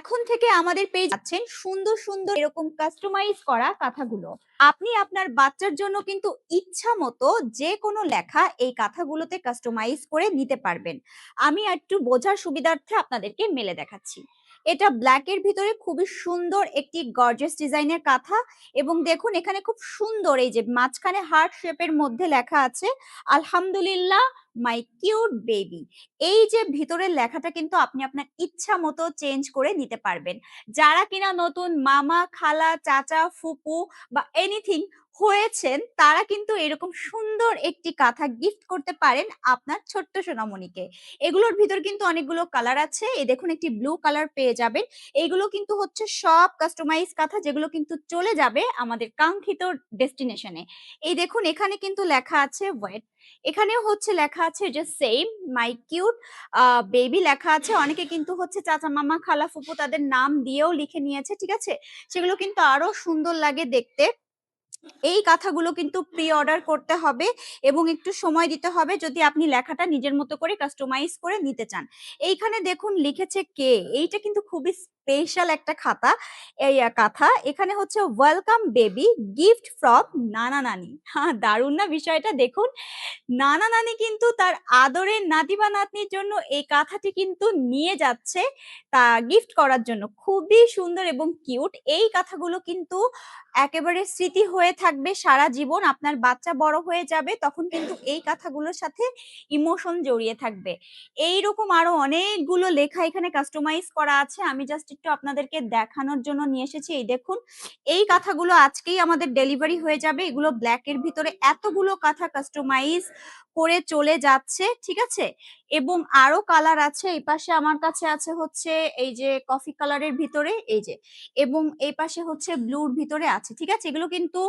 এখন থেকে আমাদের পেজ আছেন সুন্দর সুন্দর এরকম কাস্টমাইজ করা কাঁথাগুলো। আপনি আপনার বাচ্চার জন্য কিন্তু ইচ্ছা মতো যে কোনো লেখা এই কাঁথাগুলোতে কাস্টমাইজ করে নিতে পারবেন। আমি একটু বোঝার সুবিধার্থে আপনাদেরকে মেলে দেখাচ্ছি। এটা ব্ল্যাক এর ভিতরে খুবই সুন্দর একটি গর্জিয়াস ডিজাইনের কাঁথা এবং দেখুন এখানে খুব সুন্দর এই যে মাঝখানে হার্ট শেপের মধ্যে লেখা আছে, আলহামদুলিল্লাহ মাই কিউট বেবি এই যে ভিতরের লেখাটা কিন্তু আপনি আপনার ইচ্ছা মতো চেঞ্জ করে নিতে পারবেন। যারা কিনা নতুন মামা, খালা, চাচা, ফুপু বা এনিথিং হয়েছেন, তারা কিন্তু এরকম সুন্দর একটি কাঁথা গিফট করতে পারেন আপনার ছোট্ট সোনামণিকে। এগুলোর ভিতর কিন্তু অনেকগুলো কালার আছে। এই দেখুন একটি ব্লু কালার পেয়ে যাবেন। এইগুলো কিন্তু হচ্ছে সব কাস্টমাইজ কাঁথা যেগুলো কিন্তু চলে যাবে আমাদের কাঙ্ক্ষিত ডেস্টিনেশনে এই দেখুন এখানে কিন্তু লেখা আছে ওয়েট। এখানেও হচ্ছে লেখা আছে যে সেম, মাই কিউট বেবি লেখা আছে। অনেকে কিন্তু হচ্ছে চাচা, মামা, খালা, ফুপু তাদের নাম দিয়েও লিখে নিয়েছে, ঠিক আছে? সেগুলো কিন্তু আরও সুন্দর লাগে দেখতে। এই কথাগুলো কিন্তু প্রি অর্ডার করতে হবে এবং একটু সময় দিতে হবে যদি আপনি লেখাটা নিজের মতো করে কাস্টমাইজ করে নিতে চান। এইখানে দেখুন লিখেছে কে, এইটা কিন্তু খুবই স্পেশাল একটা খাতা, এই কাঁথা। এখানে হচ্ছে ওয়েলকাম বেবি গিফট ফ্রম নানা নানি। হ্যাঁ দারুণ না বিষয়টা? দেখুন, নানা নানি কিন্তু তার আদরের নাতি বা নাতনির জন্য এই কাঁথাটি কিন্তু নিয়ে যাচ্ছে তা গিফট করার জন্য। খুবই সুন্দর এবং কিউট এই কাথাগুলো কিন্তু একেবারে স্মৃতি হয়ে থাকবে সারা জীবন। আপনার বাচ্চা বড় হয়ে যাবে, তখন কিন্তু এই কাঁথাগুলোর সাথে ইমোশন জড়িয়ে থাকবে। এই রকম আরও অনেকগুলো লেখা এখানে কাস্টমাইজ করা আছে। আমি জাস্ট একটু আপনাদেরকে দেখানোর জন্য নিয়ে এসেছি। এই দেখুন, এই কাঁথাগুলো আজকেই আমাদের ডেলিভারি হয়ে যাবে। এগুলো ব্ল্যাক এর ভিতরে এতগুলো কাঁথা কাস্টমাইজ করে চলে যাচ্ছে, ঠিক আছে? এবং আরও কালার আছে, এই পাশে আমার কাছে আছে হচ্ছে এই যে কফি কালারের ভিতরে, এই যে, এবং এই পাশে হচ্ছে ব্লুর ভিতরে আছে, ঠিক আছে? এগুলো কিন্তু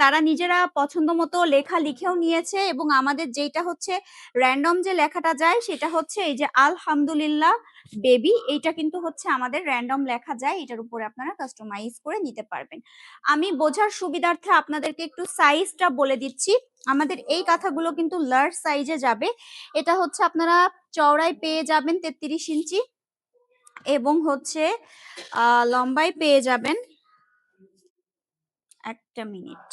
তারা নিজেরা পছন্দ মতো লেখা লিখেও নিয়েছে এবং আমাদের যেটা হচ্ছে র্যান্ডম যে লেখাটা যায়, সেটা হচ্ছে এই যে আলহামদুলিল্লাহ বেবি, এইটা কিন্তু হচ্ছে আমাদের র্যান্ডম লেখা যায়, এটার উপরে আপনারা কাস্টমাইজ করে নিতে পারবেন। আমি বোঝার সুবিধার্থে আপনাদেরকে একটু সাইজটা বলে দিচ্ছি। আমাদের এই কাঁথাগুলো কিন্তু লার্জ সাইজে যাবে। এটা হচ্ছে আপনারা চওড়ায় পেয়ে যাবেন তেত্রিশ ইঞ্চি এবং হচ্ছে লম্বায় পেয়ে যাবেন একটা মিনিট।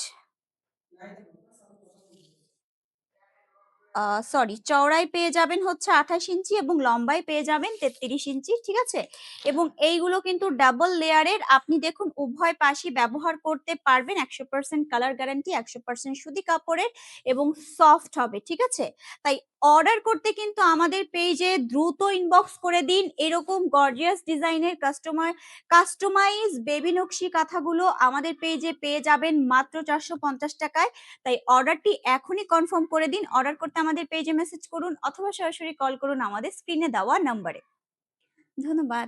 সরি, চওড়ায় পেয়ে যাবেন হচ্ছে আঠাশ ইঞ্চি এবং লম্বায় পেয়ে যাবেন তেত্রিশ ইঞ্চি, ঠিক আছে? এবং এইগুলো কিন্তু ডাবল লেয়ারের আপনি দেখুন উভয় পাশে ব্যবহার করতে পারবেন একশো পার্সেন্ট কালার গ্যারান্টি একশো পার্সেন্ট সুতি কাপড়ের এবং সফট হবে, ঠিক আছে? তাই অর্ডার করতে কিন্তু আমাদের পেজে দ্রুত ইনবক্স করে দিন। এরকম গর্জিয়াস ডিজাইনের কাস্টমার কাস্টমাইজ বেবি নকশি কাঁথাগুলো আমাদের পেজে পেয়ে যাবেন মাত্র চারশো পঞ্চাশ টাকায়। তাই অর্ডারটি এখনই কনফার্ম করে দিন। অর্ডার করতে আমাদের পেজে মেসেজ করুন অথবা সরাসরি কল করুন আমাদের স্ক্রিনে দেওয়া নাম্বারে ধন্যবাদ।